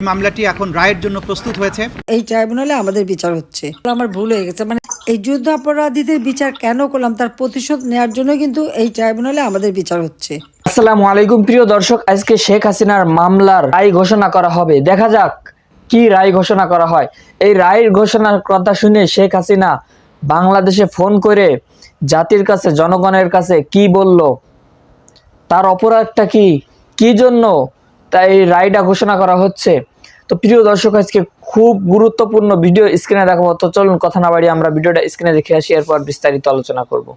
মামলাটি এখন রায়ের জন্য প্রস্তুত হয়েছে। এই ট্রাইব্যুনালে আমাদের বিচার হচ্ছে। আমার ভুল হয়ে গেছে মানে এই যুদ্ধ অপরাধীদের বিচার কেন করলাম তার প্রতিশোধ নেওয়ার জন্য কিন্তু এই ট্রাইব্যুনালে আমাদের বিচার হচ্ছে। আসসালামু আলাইকুম প্রিয় দর্শক আজকে শেখ হাসিনার মামলার রায় ঘোষণা করা হবে। দেখা যাক কি রায় ঘোষণা করা হয়। এই রায়ের ঘোষণার কথা শুনে শেখ হাসিনা বাংলাদেশে ফোন করে জাতির কাছে জনগণের কাছে কি বলল তার অপরাধটা কি কি জন্য তাই রায়টা ঘোষণা করা হচ্ছে। তো প্রিয় দর্শক, আজকে খুব গুরুত্বপূর্ণ ভিডিও স্ক্রিনে দেখাবো। তো চলুন, কথা না বাড়িয়ে আমরা ভিডিওটা স্ক্রিনে দেখে আসি, এরপর বিস্তারিত আলোচনা করব।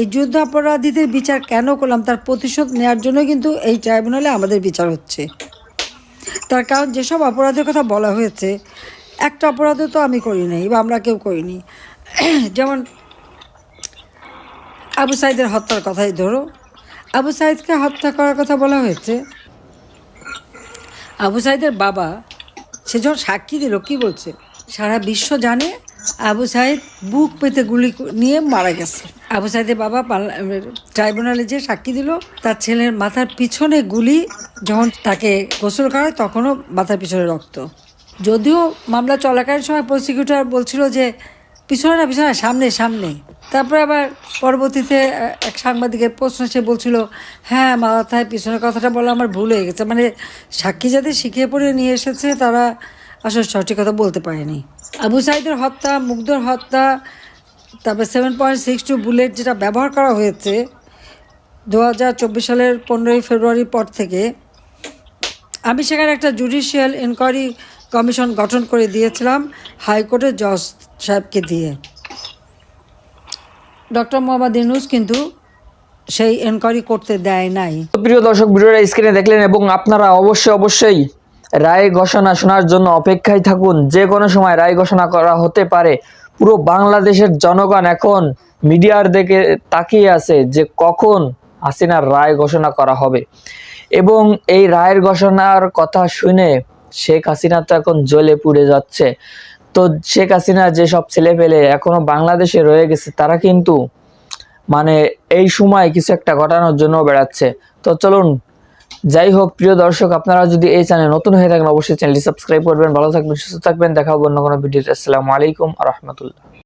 এই যুদ্ধ অপরাধীদের বিচার কেন করলাম, তার প্রতিশোধ নেওয়ার জন্য কিন্তু এই ট্রাইব্যুনালে আমাদের বিচার হচ্ছে। তার কারণ, যেসব অপরাধের কথা বলা হয়েছে, একটা অপরাধও তো আমি করি নাই, বা আমরা কেউ করিনি। যেমন, আবু সাইদের হত্যার কথাই ধরো। আবু সাইদকে হত্যা করার কথা বলা হয়েছে আবু সাইদের বাবা, সে যখন সাক্ষী দিল, কি বলছে? সারা বিশ্ব জানে আবু সাইদ বুক পেতে গুলি নিয়ে মারা গেছে। আবু সাইদের বাবা ট্রাইব্যুনালে যে সাক্ষী দিল, তার ছেলের মাথার পিছনে গুলি যখন তাকে গোসল করায়, তখনও মাথার পিছনে রক্ত। যদিও মামলা চলাকালীন সময় প্রসিকিউটর বলছিল যে পিছনে না, পিছনে সামনে সামনে। তারপরে আবার পরবর্তীতে এক সাংবাদিকের প্রশ্ন, সে বলছিল হ্যাঁ মাথায় পিছনের কথাটা বলা আমার ভুল হয়ে গেছে। মানে সাক্ষী যাদের শিখিয়ে পড়ে নিয়ে এসেছে, তারা আসলে সঠিক কথা বলতে পারেনি। আবু সাইদের হত্যা, মুগ্ধর হত্যা, তারপরে seven point six two bullet যেটা ব্যবহার করা হয়েছে দু হাজার চব্বিশ সালের পনেরোই ফেব্রুয়ারির পর থেকে, আমি সেখানে একটা জুডিশিয়াল ইনকোয়ারি কমিশন গঠন করে দিয়েছিলাম হাইকোর্টের জজ সাহেবকে দিয়ে। ডক্টর মোহাম্মদ ইনুস কিন্তু সেই এনকোয়ারি করতে দেয় নাই। প্রিয় দর্শক, ভিডিওটা স্ক্রিনে দেখলেন এবং আপনারা অবশ্যই অবশ্যই রায় ঘোষণা শোনার জন্য অপেক্ষায় থাকুন। যে কোনো সময় রায় ঘোষণা করা হতে পারে। পুরো বাংলাদেশের জনগণ এখন মিডিয়ার দিকে তাকিয়ে আছে যে কখন হাসিনার রায় ঘোষণা করা হবে। এবং এই রায়ের ঘোষণার কথা শুনে শেখ হাসিনা তো এখন জ্বলে পুড়ে যাচ্ছে। তো শেখ হাসিনা যেসব ছেলে পেলে এখনও বাংলাদেশে রয়ে গেছে, তারা কিন্তু মানে এই সময় কিছু একটা ঘটানোর জন্য বেড়াচ্ছে। তো চলুন, যাই হোক, প্রিয় দর্শক, আপনারা যদি এই চ্যানেল নতুন হয়ে থাকেন, অবশ্যই চ্যানেলটি সাবস্ক্রাইব করবেন। ভালো থাকবেন, সুস্থ থাকবেন। দেখা অন্য কোনো ভিডিওতে। আসসালামু আলাইকুম রহমতুল্লাহ।